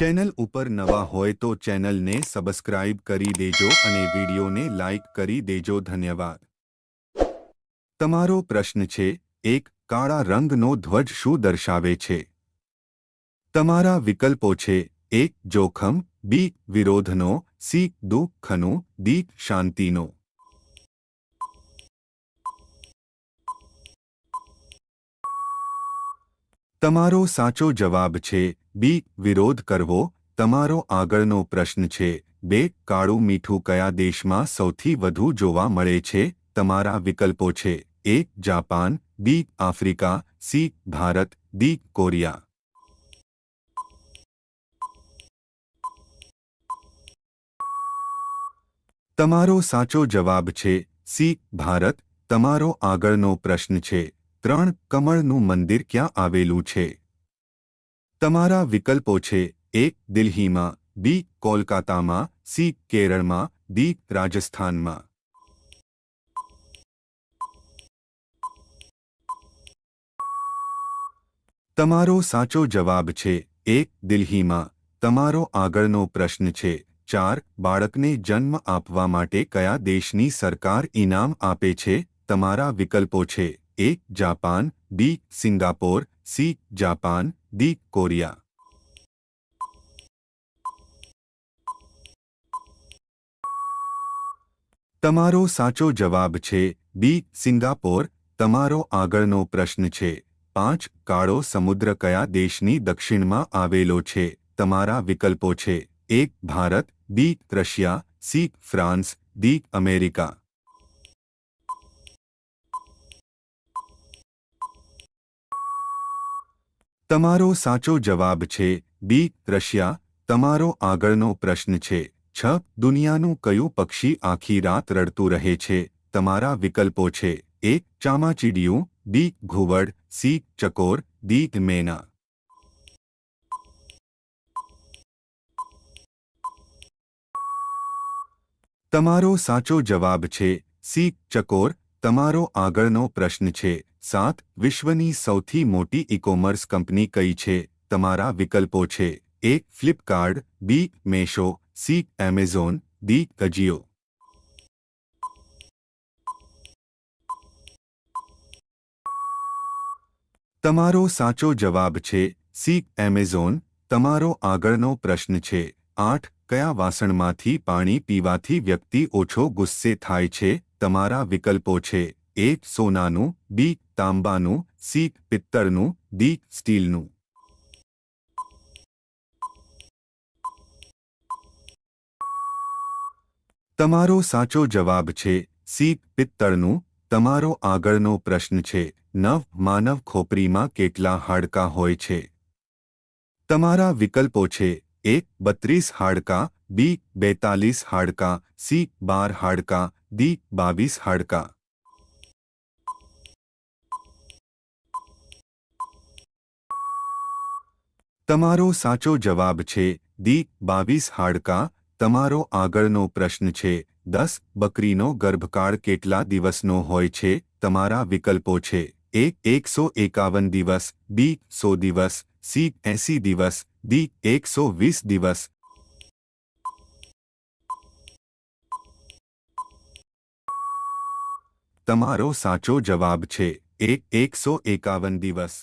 Channel ઉપર નવા હોય તો ચેનલને સબસ્ક્રાઇબ કરી દેજો અને વિડીયોને લાઇક કરી દેજો. ધન્યવાદ. તમારો પ્રશ્ન છે, એક કાળા રંગનો ધ્વજ શું દર્શાવે છે? તમારા વિકલ્પો છે, એક જોખમ, બી વિરોધનો, સી દુઃખનો દી શાંતિનો. તમારો સાચો જવાબ છે બી, વિરોધ કરવો. તમારો આગળનો પ્રશ્ન છે બે, કાળું મીઠું કયા દેશમાં સૌથી વધુ જોવા મળે છે? તમારા વિકલ્પો છે A, Japan, B, Africa, C, Bharat, D, Korea. તમારો સાચો જવાબ છે સી, ભારત. તમારો આગળનો પ્રશ્ન છે ત્રણ કમળનું મંદિર ક્યાં આવેલું છે? તમારા વિકલ્પો છે એક દિલ્હીમાં, બી કોલકાતામાં, સી કેરળમાં, ડી રાજસ્થાનમાં. તમારો સાચો જવાબ છે એક દિલ્હીમાં. તમારો આગળનો પ્રશ્ન છે ચાર બાળકને જન્મ આપવા માટે કયા દેશની સરકાર ઇનામ આપે છે? તમારા વિકલ્પો છે A Japan B Singapore C Japan D Korea તમારો સાચો જવાબ છે બી સિંગાપોર તમારો આગળનો પ્રશ્ન છે, પાંચ, કાળો સમુદ્ર કયા દેશની દક્ષિણમાં આવેલો છે? તમારા વિકલ્પો છે, એક, Bharat, B, Russia, C, France, D, America. તમારો સાચો જવાબ છે બી, રશિયા. તમારો આગળનો પ્રશ્ન છે, છ, દુનિયાનું કયું પક્ષી આખી રાત રડતું રહે છે? તમારા વિકલ્પો છે એક ચામાચીડિયું, બી, ઘુવડ, સી, ચકોર દી મેના. તમારો સાચો જવાબ છે, સી, ચકોર. તમારો આગળનો પ્રશ્ન છે સાત વિશ્વની સૌથી મોટી ઈ કોમર્સ કંપની કઈ છે? તમારા વિકલ્પો છે. A Flipkart B, Meesho, C, Amazon, D કજિયો તમારો સાચો જવાબ છે, સી, એમેઝોન. તમારો આગળનો પ્રશ્ન છે, આઠ, કયા વાસણમાંથી પાણી પીવાથી વ્યક્તિ ઓછો ગુસ્સે થાય છે? તમારા વિકલ્પો છે એ સોનાનું, બી તાંબાનું, સી પિત્તળનું, ડી સ્ટીલનું. તમારો સાચો જવાબ છે, સી પિત્તળનું, તમારો આગળનો પ્રશ્ન છે, નવ માનવ ખોપરીમાં કેટલા હાડકાં હોય છે? તમારા વિકલ્પો છે, એક બત્રીસ હાડકાં, બી બેતાલીસ હાડકાં, સી બાર હાડકાં, ડી બાવીસ હાડકાં. તમારો સાચો જવાબ છે ડી બાવીસ હાડકાં, તમારો આગળનો પ્રશ્ન છે, દસ બકરીનો ગર્ભકાળ કેટલા દિવસનો હોય છે, તમારા વિકલ્પો છે એક એકસો એકાવન દિવસ, બી સો દિવસ, સી એંસી દિવસ, ડી એકસો વીસ દિવસ. તમારો સાચો જવાબ છે એક એકસો એકાવન દિવસ.